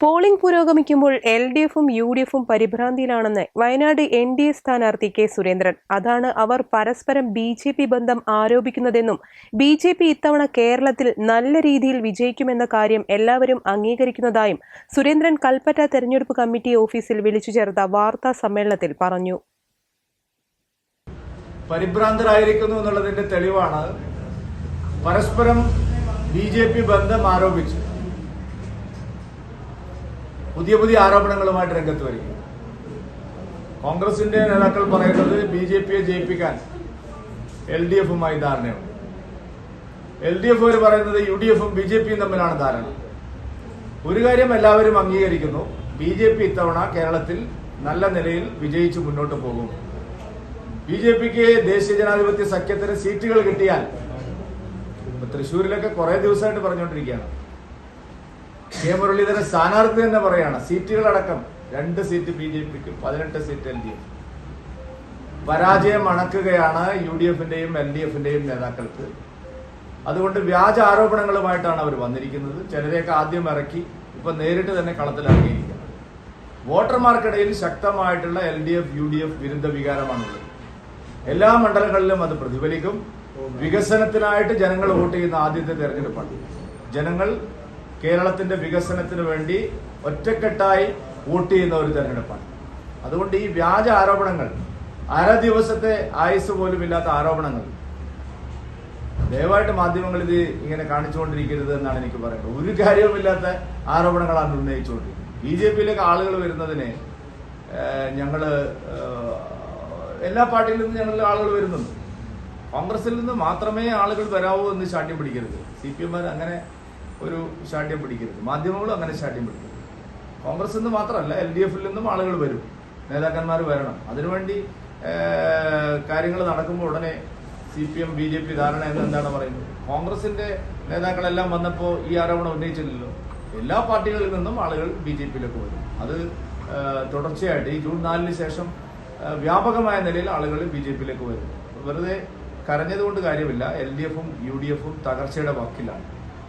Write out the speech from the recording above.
Polling പുരോഗമിക്കുമ്പോൾ L D എഫും U D എഫും പരിഭ്രാന്തിയിലാണെന്ന് വയനാട് എൻ ഡി എ സ്ഥാനാർത്ഥി കെ സുരേന്ദ്രൻ. അതാണ് അവർ പരസ്പരം ബി ജെ പി ബന്ധം ആരോപിക്കുന്നതെന്നും ബി ജെ പി ഇത്തവണ കേരളത്തിൽ നല്ല രീതിയിൽ വിജയിക്കുമെന്ന കാര്യം എല്ലാവരും അംഗീകരിക്കുന്നതായും സുരേന്ദ്രൻ കൽപ്പറ്റ തെരഞ്ഞെടുപ്പ് കമ്മിറ്റി ഓഫീസിൽ വിളിച്ചു ചേർത്ത വാർത്താ സമ്മേളനത്തിൽ പറഞ്ഞു. പരിഭ്രാന്തരായിരിക്കുന്നു എന്നുള്ളതിന്റെ തെളിവാണ് പരസ്പരം ബി ജെ പി ബന്ധം ആരോപിച്ച് പുതിയ പുതിയ ആരോപണങ്ങളുമായിട്ട് രംഗത്ത് വരിക കോൺഗ്രസിന്റെ നേതാക്കൾ പറയുന്നത് ബി ജെ പിയെ ജയിപ്പിക്കാൻ എൽ ഡി എഫുമായി ധാരണയുണ്ട്. എൽ ഡി എഫ് പറയുന്നത് യു ഡി എഫും ബി ജെ പിയും തമ്മിലാണ് ധാരണ. ഒരു കാര്യം എല്ലാവരും അംഗീകരിക്കുന്നു. ബി ജെ പി ഇത്തവണ കേരളത്തിൽ നല്ല നിലയിൽ വിജയിച്ച് മുന്നോട്ട് പോകും. ബി ജെ പിക്ക് ദേശീയ ജനാധിപത്യ സഖ്യത്തിന് സീറ്റുകൾ കിട്ടിയാൽ തൃശ്ശൂരിലൊക്കെ കുറെ ദിവസമായിട്ട് പറഞ്ഞുകൊണ്ടിരിക്കുകയാണ്. കെ മുരളീധരൻ സ്ഥാനാർത്ഥി തന്നെ പറയാണ് സീറ്റുകളടക്കം രണ്ട് സീറ്റ് ബി ജെ പിക്കും പതിനെട്ട് സീറ്റ് എൽ ഡി എഫ്. പരാജയം അണക്കുകയാണ് യു ഡി എഫിന്റെയും എൽ ഡി എഫിന്റെയും നേതാക്കൾക്ക്. അതുകൊണ്ട് വ്യാജ ആരോപണങ്ങളുമായിട്ടാണ് അവർ വന്നിരിക്കുന്നത്. ചിലരെയൊക്കെ ആദ്യം ഇറക്കി ഇപ്പൊ നേരിട്ട് തന്നെ കളത്തിലിറങ്ങിയിരിക്കുന്നത് വോട്ടർമാർക്കിടയിൽ ശക്തമായിട്ടുള്ള L D F U D F വിരുദ്ധ വികാരമാണുള്ളത്. എല്ലാ മണ്ഡലങ്ങളിലും അത് പ്രതിഫലിക്കും. വികസനത്തിനായിട്ട് ജനങ്ങൾ വോട്ട് ചെയ്യുന്ന ആദ്യത്തെ തെരഞ്ഞെടുപ്പാണ്. ജനങ്ങൾ കേരളത്തിന്റെ വികസനത്തിന് വേണ്ടി ഒറ്റക്കെട്ടായി വോട്ട് ചെയ്യുന്ന ഒരു തെരഞ്ഞെടുപ്പാണ്. അതുകൊണ്ട് ഈ വ്യാജ ആരോപണങ്ങൾ അര ദിവസത്തെ ആയുസ് പോലും ഇല്ലാത്ത ആരോപണങ്ങൾ ദയവായിട്ട് മാധ്യമങ്ങൾ ഇത് ഇങ്ങനെ കാണിച്ചുകൊണ്ടിരിക്കരുത് എന്നാണ് എനിക്ക് പറയുന്നത് ഒരു കാര്യവുമില്ലാത്ത ആരോപണങ്ങളാണ് ഉന്നയിച്ചുകൊണ്ടിരിക്കുന്നത്. ബി ജെ പിയിലേക്ക് ആളുകൾ വരുന്നതിന് ഞങ്ങൾ എല്ലാ പാർട്ടിയിൽ നിന്നും ഞങ്ങൾ ആളുകൾ വരുന്നുണ്ട്. കോൺഗ്രസിൽ നിന്ന് മാത്രമേ ആളുകൾ വരാവൂ എന്ന് ശാഠ്യം പിടിക്കരുത്. സി പി എം അങ്ങനെ ഒരു ശാഠ്യം പിടിക്കരുത്. മാധ്യമങ്ങളും അങ്ങനെ ശാഠ്യം പിടിക്കരുത് കോൺഗ്രസ് നിന്ന് മാത്രമല്ല എൽ ഡി എഫിൽ നിന്നും ആളുകൾ വരും. നേതാക്കന്മാർ വരണം. അതിനുവേണ്ടി കാര്യങ്ങൾ നടക്കുമ്പോൾ ഉടനെ C P M B J P ധാരണ എന്ന് എന്താണ് പറയുന്നത്? കോൺഗ്രസിന്റെ നേതാക്കളെല്ലാം വന്നപ്പോൾ ഈ ആരോപണം ഉന്നയിച്ചില്ലല്ലോ. എല്ലാ പാർട്ടികളിൽ നിന്നും ആളുകൾ ബി ജെ പിയിലേക്ക് വരും. അത് തുടർച്ചയായിട്ട് ഈ ജൂൺ നാലിന് ശേഷം വ്യാപകമായ നിലയിൽ ആളുകൾ ബി ജെ പിയിലേക്ക് വരും. വെറുതെ കരഞ്ഞതുകൊണ്ട് കാര്യമില്ല. എൽ ഡി എഫും യു ഡി എഫും തകർച്ചയുടെ വക്കിലാണ്.